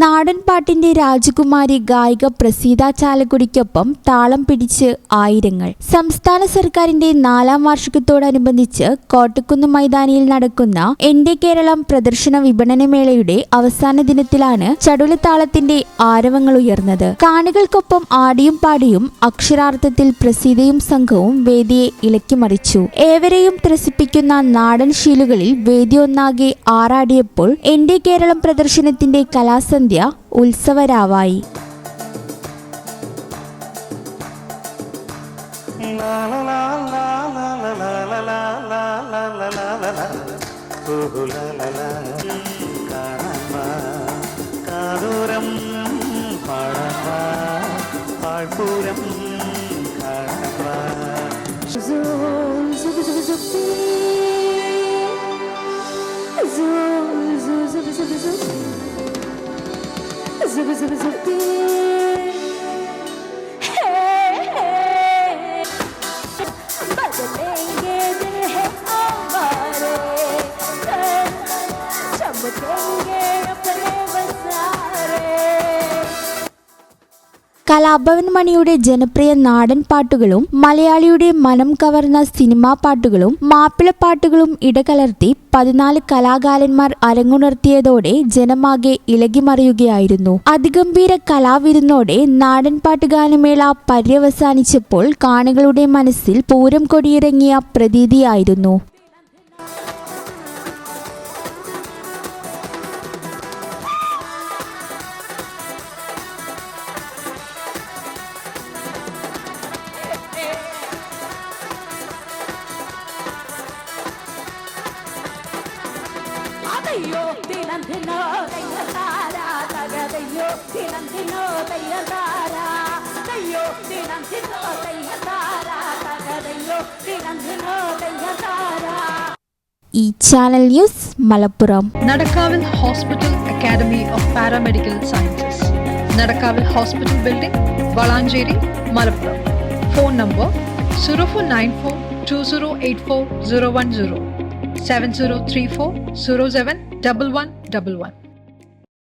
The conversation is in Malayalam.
നാടൻ പാട്ടിന്റെ രാജകുമാരി ഗായിക പ്രസീത ചാലക്കുടിക്കൊപ്പം താളം പിടിച്ച് ആയിരങ്ങൾ. സംസ്ഥാന സർക്കാരിന്റെ നാലാം വാർഷികത്തോടനുബന്ധിച്ച് കോട്ടക്കുന്ന് മൈതാനിയിൽ നടക്കുന്ന എന്റെ കേരളം പ്രദർശന വിപണനമേളയുടെ അവസാന ദിനത്തിലാണ് ചടുലത്താളത്തിന്റെ ആരവങ്ങൾ ഉയർന്നത്. കാണികൾക്കൊപ്പം ആടിയും പാടിയും അക്ഷരാർത്ഥത്തിൽ പ്രസീതയും സംഘവും വേദിയെ ഇളക്കിമറിച്ചു ഏവരെയും ത്രസിപ്പിക്കുന്ന നാടൻ ശീലുകളിൽ വേദി ഒന്നാകെ ആറാടിയപ്പോൾ എന്റെ Keralam പ്രദർശനത്തിന്റെ കലാസന്ധ്യ ഉത്സവരാവായി. കാതൂരം zip, zip, zip, zip. Kalabhavan മണിയുടെ ജനപ്രിയ നാടൻ പാട്ടുകളും മലയാളിയുടെ മനം കവർന്ന സിനിമാ പാട്ടുകളും മാപ്പിളപ്പാട്ടുകളും ഇടകലർത്തി പതിനാല് കലാകാരന്മാർ അരങ്ങുണർത്തിയതോടെ ജനമാകെ ഇളകിമറിയുകയായിരുന്നു. അതിഗംഭീര കലാവിരുന്നോടെ നാടൻ പാട്ടുഗാനമേള പര്യവസാനിച്ചപ്പോൾ കാണികളുടെ മനസ്സിൽ പൂരം കൊടിയിറങ്ങിയ പ്രതീതിയായിരുന്നു. അതെയ്യോ ദിനം ദിനോ ദയ്യതാര തകതയ്യോ ദിനം ദിനോ ദയ്യതാര ദയ്യോ ദിനം ദിനോ ദയ്യതാര തകതയ്യോ ദിനം ദിനോ ഈ channel news Malappuram. നടക്കാവിൽ hospital academy of paramedical sciences. നടക്കാവിൽ hospital building Valanchery Malappuram. Phone number zero four nine four two zero eight four zero one zero. 7034 07